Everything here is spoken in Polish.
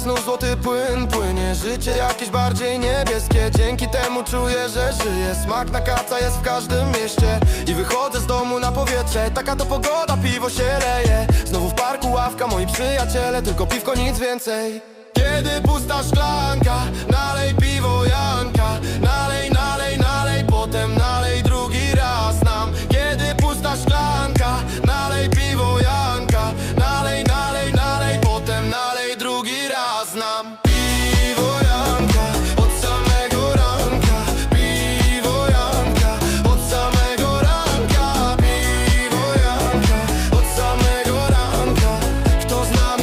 znów złoty płyn płynie Życie jakieś bardziej niebieskie. Dzięki temu czuję, że żyję. Smak na kaca jest w każdym mieście. I wychodzę z domu na powietrze. Taka to pogoda, piwo się leje. Znowu w parku ławka, moi przyjaciele. Tylko piwko, nic więcej. Kiedy pusta szklanka Islam